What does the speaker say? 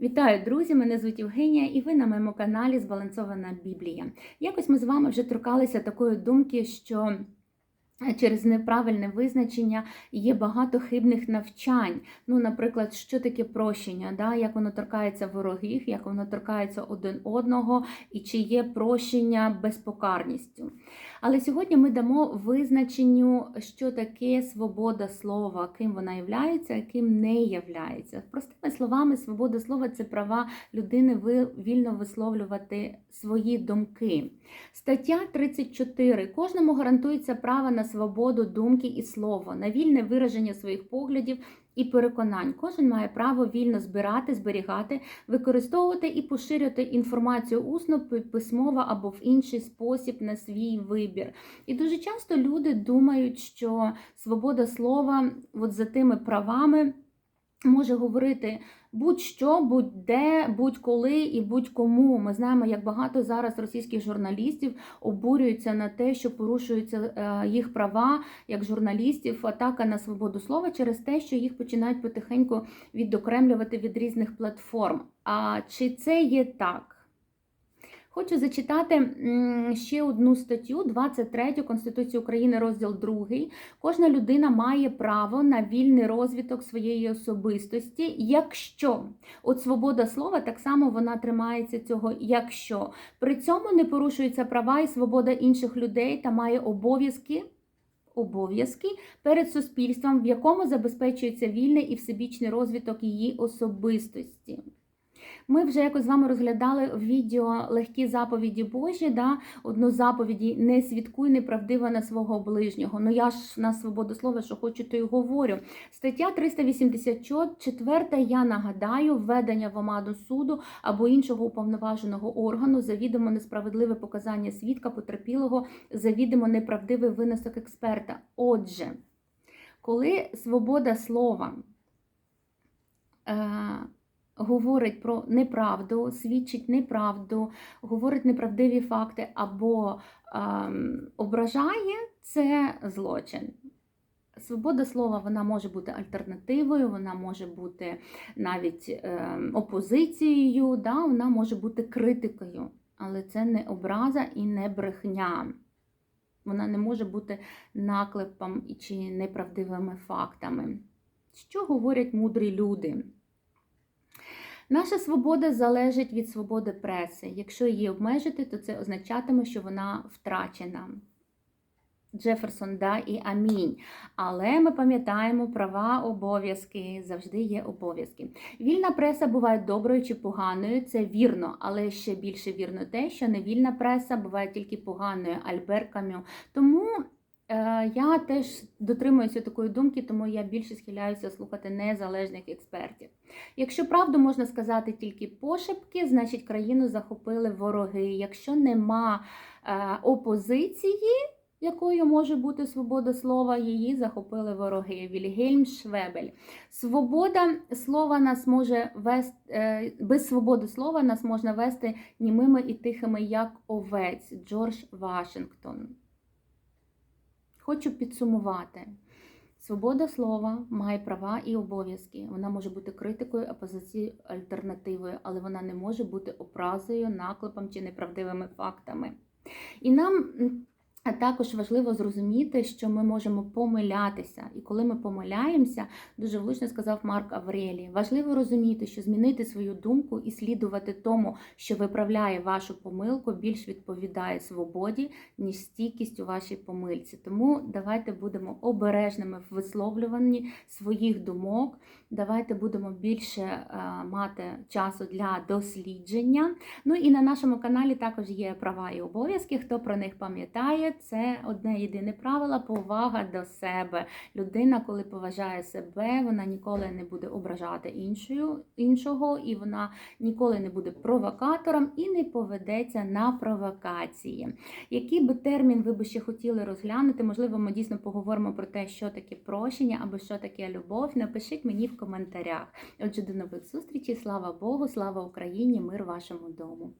Вітаю, друзі! Мене звуть Євгенія, і ви на моєму каналі Збалансована Біблія. Якось ми з вами вже торкалися такої думки, що через неправильне визначення є багато хибних навчань. Ну, наприклад, що таке прощення, да? як воно торкається ворогів, як воно торкається один одного, і чи є прощення безпокарністю. Але сьогодні ми дамо визначенню, що таке свобода слова, ким вона являється, а ким не являється. Простими словами, свобода слова це права людини вільно висловлювати свої думки. Стаття 34. Кожному гарантується право на свободу думки і слова, на вільне вираження своїх поглядів і переконань. Кожен має право вільно збирати, зберігати, використовувати і поширювати інформацію усно, письмово або в інший спосіб на свій вибір. І дуже часто люди думають, що свобода слова от за тими правами може говорити будь-що, будь-де, будь-коли і будь-кому. Ми знаємо, як багато зараз російських журналістів обурюються на те, що порушуються е, їх права як журналістів, атака на свободу слова через те, що їх починають потихеньку відокремлювати від різних платформ. А чи це є так? Хочу зачитати ще одну статтю, 23 Конституції України, розділ 2. Кожна людина має право на вільний розвиток своєї особистості, якщо от свобода слова так само вона тримається цього, якщо при цьому не порушуються права і свобода інших людей та має обов'язки. Обов'язки перед суспільством, в якому забезпечується вільний і всебічний розвиток її особистості. Ми вже якось з вами розглядали в відео легкі заповіді Божі. Да? Одну заповіді не свідкуй неправдиво на свого ближнього. Ну я ж на свободу слова, що хочу, то й говорю. Стаття 384, я нагадаю, введення в омаду суду або іншого уповноваженого органу, завідомо несправедливе показання свідка потерпілого, завідомо неправдивий винесок експерта. Отже, коли свобода слова. Е, говорить про неправду, свідчить неправду, говорить неправдиві факти або ем, ображає, це злочин. Свобода слова вона може бути альтернативою, вона може бути навіть е, опозицією, да, вона може бути критикою, але це не образа і не брехня. Вона не може бути наклепом чи неправдивими фактами. Що говорять мудрі люди? Наша свобода залежить від свободи преси. Якщо її обмежити, то це означатиме, що вона втрачена. Джеферсон, да і амінь. Але ми пам'ятаємо, права, обов'язки завжди є обов'язки. Вільна преса буває доброю чи поганою, це вірно, але ще більше вірно те, що невільна преса буває тільки поганою, Альбер Камю. Тому я теж дотримуюся такої думки, тому я більше схиляюся слухати незалежних експертів. Якщо правду можна сказати тільки пошепки, значить країну захопили вороги. Якщо нема е, опозиції, якою може бути свобода слова, її захопили вороги. Вільгельм Швебель. Свобода слова нас може вести е, без свободи слова нас можна вести німими і тихими, як овець Джордж Вашингтон. Хочу підсумувати. Свобода слова має права і обов'язки. Вона може бути критикою, опозицією, альтернативою, але вона не може бути образою, наклепом чи неправдивими фактами. І нам також важливо зрозуміти, що ми можемо помилятися. І коли ми помиляємося, дуже влучно сказав Марк Аврелі, важливо розуміти, що змінити свою думку і слідувати тому, що виправляє вашу помилку, більш відповідає свободі, ніж стійкість у вашій помильці. Тому давайте будемо обережними в висловлюванні своїх думок. Давайте будемо більше е, мати часу для дослідження. Ну і на нашому каналі також є права і обов'язки. Хто про них пам'ятає, це одне єдине правило повага до себе. Людина, коли поважає себе, вона ніколи не буде ображати іншою, іншого, і вона ніколи не буде провокатором і не поведеться на провокації. Який би термін ви би ще хотіли розглянути? Можливо, ми дійсно поговоримо про те, що таке прощення або що таке любов. Напишіть мені в коментарях. Отже, до нових зустрічей. Слава Богу, слава Україні, мир вашому дому.